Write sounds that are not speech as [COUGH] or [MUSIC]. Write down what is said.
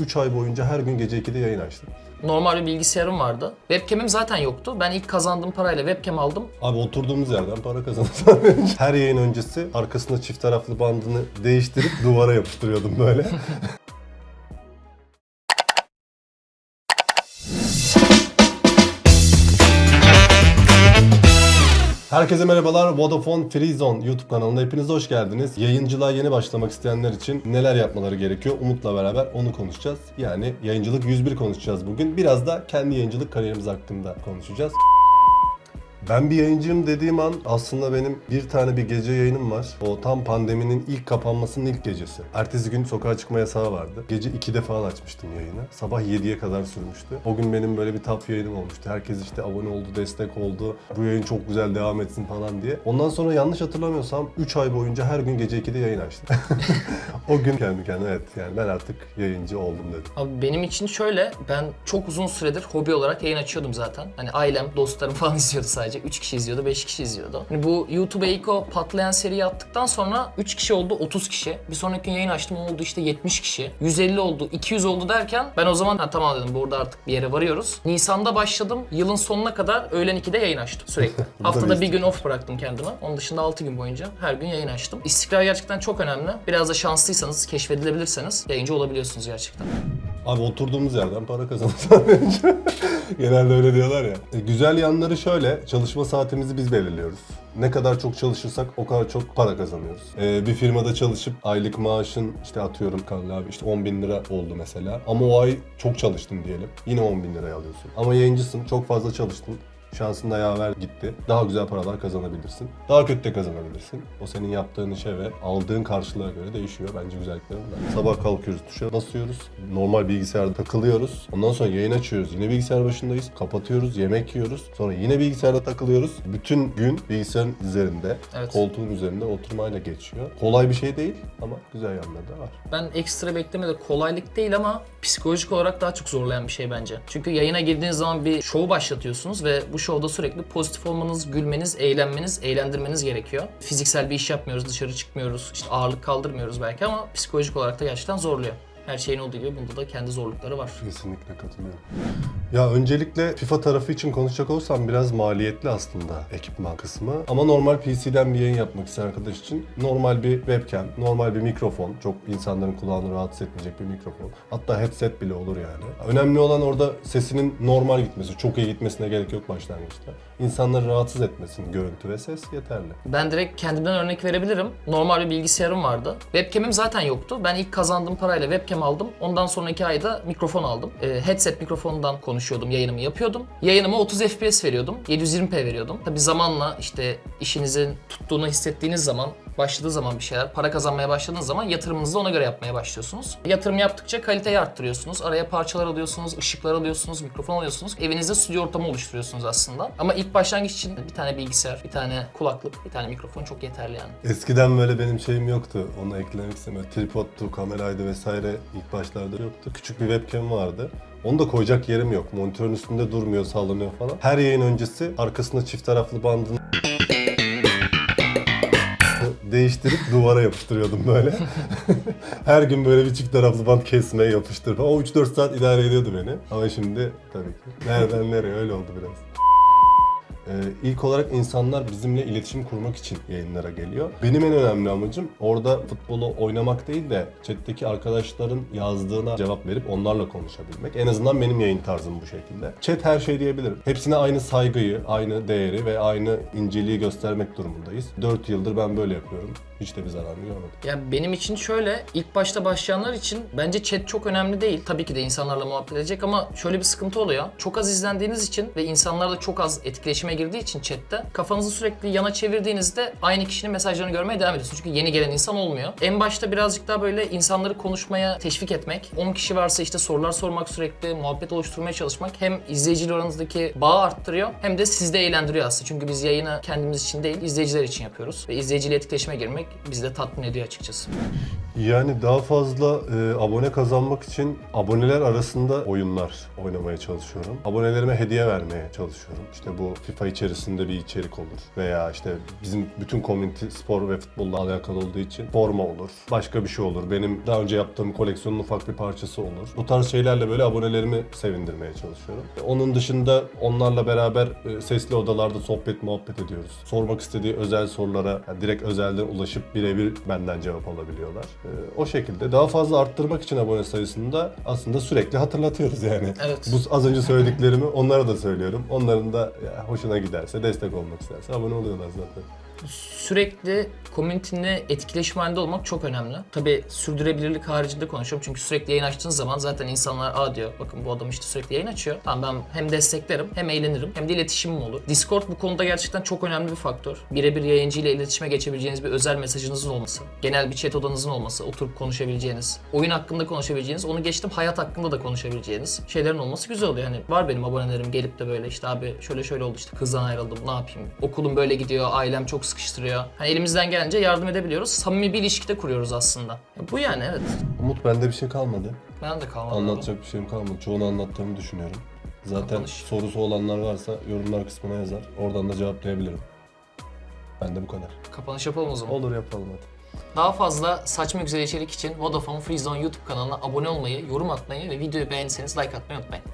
3 ay boyunca her gün gece 2'de yayın açtım. Normal bir bilgisayarım vardı. Webcam'im zaten yoktu. Ben ilk kazandığım parayla webcam aldım. Abi oturduğumuz yerden para kazanırsan [LAUGHS] her yayın öncesi arkasında çift taraflı bandını değiştirip duvara yapıştırıyordum böyle. [LAUGHS] Herkese merhabalar. Vodafone Freezone YouTube kanalına hepiniz hoş geldiniz. Yayıncılığa yeni başlamak isteyenler için neler yapmaları gerekiyor? Umut'la beraber onu konuşacağız. Yani yayıncılık 101 konuşacağız bugün. Biraz da kendi yayıncılık kariyerimiz hakkında konuşacağız. Ben bir yayıncıyım dediğim an aslında benim bir tane bir gece yayınım var. O tam pandeminin ilk kapanmasının ilk gecesi. Ertesi gün sokağa çıkma yasağı vardı. Gece 2'de falan açmıştım yayını. Sabah 7'ye kadar sürmüştü. O gün benim böyle bir top yayınım olmuştu. Herkes işte abone oldu, destek oldu. Bu yayın çok güzel devam etsin falan diye. Ondan sonra yanlış hatırlamıyorsam 3 ay boyunca her gün gece 2'de yayın açtım. [LAUGHS] o gün kendi kendime evet yani ben artık yayıncı oldum dedim. Abi benim için şöyle, ben çok uzun süredir hobi olarak yayın açıyordum zaten. Hani ailem, dostlarım [LAUGHS] falan izliyordu sadece. 3 kişi izliyordu, 5 kişi izliyordu. Hani bu YouTube'a ilk o patlayan seriyi attıktan sonra 3 kişi oldu, 30 kişi. Bir sonraki gün yayın açtım oldu işte 70 kişi. 150 oldu, 200 oldu derken ben o zaman ha, tamam dedim burada artık bir yere varıyoruz. Nisan'da başladım, yılın sonuna kadar öğlen 2'de yayın açtım sürekli. [LAUGHS] Haftada bir bir gün off bıraktım kendime. Onun dışında 6 gün boyunca her gün yayın açtım. İstikrar gerçekten çok önemli. Biraz da şanslıysanız, keşfedilebilirseniz yayıncı olabiliyorsunuz gerçekten. Abi oturduğumuz yerden para kazanırsan [LAUGHS] Genelde öyle diyorlar ya. E, güzel yanları şöyle, çalışma saatimizi biz belirliyoruz. Ne kadar çok çalışırsak o kadar çok para kazanıyoruz. E, bir firmada çalışıp aylık maaşın işte atıyorum Karl abi işte 10 bin lira oldu mesela. Ama o ay çok çalıştın diyelim. Yine 10 bin liraya alıyorsun. Ama yayıncısın, çok fazla çalıştın. Şansın da yaver gitti. Daha güzel paralar kazanabilirsin. Daha kötü de kazanabilirsin. O senin yaptığın işe ve aldığın karşılığa göre değişiyor. Bence güzellikleri bunlar. Sabah kalkıyoruz, tuşa basıyoruz. Normal bilgisayarda takılıyoruz. Ondan sonra yayın açıyoruz. Yine bilgisayar başındayız. Kapatıyoruz, yemek yiyoruz. Sonra yine bilgisayarda takılıyoruz. Bütün gün bilgisayarın üzerinde, Evet. koltuğun üzerinde oturmayla geçiyor. Kolay bir şey değil ama güzel yanları da var. Ben ekstra bekleme de kolaylık değil ama psikolojik olarak daha çok zorlayan bir şey bence. Çünkü yayına girdiğiniz zaman bir show başlatıyorsunuz ve bu şovda sürekli pozitif olmanız, gülmeniz, eğlenmeniz, eğlendirmeniz gerekiyor. Fiziksel bir iş yapmıyoruz, dışarı çıkmıyoruz, işte ağırlık kaldırmıyoruz belki ama psikolojik olarak da gerçekten zorluyor. Her şeyin olduğu gibi bunda da kendi zorlukları var. Kesinlikle katılıyorum. Ya öncelikle FIFA tarafı için konuşacak olsam biraz maliyetli aslında ekipman kısmı. Ama normal PC'den bir yayın yapmak isteyen arkadaş için normal bir webcam, normal bir mikrofon, çok insanların kulağını rahatsız etmeyecek bir mikrofon. Hatta headset bile olur yani. Önemli olan orada sesinin normal gitmesi, çok iyi gitmesine gerek yok başlangıçta. İnsanları rahatsız etmesin görüntü ve ses yeterli. Ben direkt kendimden örnek verebilirim. Normal bir bilgisayarım vardı. Webcam'im zaten yoktu. Ben ilk kazandığım parayla webcam aldım. Ondan sonraki ayda mikrofon aldım. Ee, headset mikrofonundan konuşuyordum, yayınımı yapıyordum. Yayınıma 30 FPS veriyordum. 720p veriyordum. Tabi zamanla işte işinizin tuttuğunu hissettiğiniz zaman başladığı zaman bir şeyler, para kazanmaya başladığınız zaman yatırımınızı da ona göre yapmaya başlıyorsunuz. Yatırım yaptıkça kaliteyi arttırıyorsunuz. Araya parçalar alıyorsunuz, ışıklar alıyorsunuz, mikrofon alıyorsunuz. Evinizde stüdyo ortamı oluşturuyorsunuz aslında. Ama ilk başlangıç için bir tane bilgisayar, bir tane kulaklık, bir tane mikrofon çok yeterli yani. Eskiden böyle benim şeyim yoktu. Onu eklemek istemiyorum. Tripodtu, kameraydı vesaire ilk başlarda yoktu. Küçük bir webcam vardı. Onu da koyacak yerim yok. Monitörün üstünde durmuyor, sallanıyor falan. Her yayın öncesi arkasında çift taraflı bandını değiştirip duvara yapıştırıyordum böyle. [LAUGHS] Her gün böyle bir çift taraflı band kesmeye yapıştırıp. O 3-4 saat idare ediyordu beni. Ama şimdi tabii ki nereden nereye öyle oldu biraz. Ee, ilk olarak insanlar bizimle iletişim kurmak için yayınlara geliyor. Benim en önemli amacım orada futbolu oynamak değil de chat'teki arkadaşların yazdığına cevap verip onlarla konuşabilmek. En azından benim yayın tarzım bu şekilde. Chat her şey diyebilirim. Hepsine aynı saygıyı, aynı değeri ve aynı inceliği göstermek durumundayız. 4 yıldır ben böyle yapıyorum. Hiç de bir zararını görmedim. Ya benim için şöyle, ilk başta başlayanlar için bence chat çok önemli değil. Tabii ki de insanlarla muhabbet edecek ama şöyle bir sıkıntı oluyor. Çok az izlendiğiniz için ve insanlarla çok az etkileşime girdiği için chatte kafanızı sürekli yana çevirdiğinizde aynı kişinin mesajlarını görmeye devam ediyorsunuz. Çünkü yeni gelen insan olmuyor. En başta birazcık daha böyle insanları konuşmaya teşvik etmek. 10 kişi varsa işte sorular sormak sürekli, muhabbet oluşturmaya çalışmak hem izleyiciyle aranızdaki bağı arttırıyor hem de sizi de eğlendiriyor aslında. Çünkü biz yayını kendimiz için değil, izleyiciler için yapıyoruz. Ve izleyiciyle etkileşime girmek etmek bizi de tatmin ediyor açıkçası. Yani daha fazla e, abone kazanmak için aboneler arasında oyunlar oynamaya çalışıyorum. Abonelerime hediye vermeye çalışıyorum. İşte bu FIFA içerisinde bir içerik olur. Veya işte bizim bütün community spor ve futbolla alakalı olduğu için forma olur. Başka bir şey olur. Benim daha önce yaptığım koleksiyonun ufak bir parçası olur. Bu tarz şeylerle böyle abonelerimi sevindirmeye çalışıyorum. Onun dışında onlarla beraber e, sesli odalarda sohbet muhabbet ediyoruz. Sormak istediği özel sorulara yani direkt özelden ulaşıp birebir benden cevap alabiliyorlar. E, O şekilde daha fazla arttırmak için abone sayısını da aslında sürekli hatırlatıyoruz yani. Evet. Bu az önce söylediklerimi onlara da söylüyorum. Onların da ya, hoşuna giderse, destek olmak isterse abone oluyorlar zaten. Sürekli komüniteninle etkileşim halinde olmak çok önemli. Tabii sürdürülebilirlik haricinde konuşuyorum çünkü sürekli yayın açtığınız zaman zaten insanlar aa diyor bakın bu adam işte sürekli yayın açıyor. Tamam ben hem desteklerim hem eğlenirim hem de iletişimim olur. Discord bu konuda gerçekten çok önemli bir faktör. Birebir yayıncı ile iletişime geçebileceğiniz bir özel mesajınızın olması, genel bir chat odanızın olması, oturup konuşabileceğiniz, oyun hakkında konuşabileceğiniz, onu geçtim hayat hakkında da konuşabileceğiniz şeylerin olması güzel oluyor. Yani var benim abonelerim gelip de böyle işte abi şöyle şöyle oldu işte kızdan ayrıldım ne yapayım, okulum böyle gidiyor, ailem çok sıkıştırıyor. Hani elimizden gelince yardım edebiliyoruz. Samimi bir ilişki de kuruyoruz aslında. Ya bu yani evet. Umut bende bir şey kalmadı. Ben de kalmadım. Anlatacak bir şeyim kalmadı. Çoğunu anlattığımı düşünüyorum. Zaten Kapanış. sorusu olanlar varsa yorumlar kısmına yazar. Oradan da cevaplayabilirim. Ben de bu kadar. Kapanış yapalım o zaman. Olur yapalım hadi. Daha fazla saçma güzel içerik için Vodafone Free Zone YouTube kanalına abone olmayı, yorum atmayı ve videoyu beğenirseniz like atmayı unutmayın.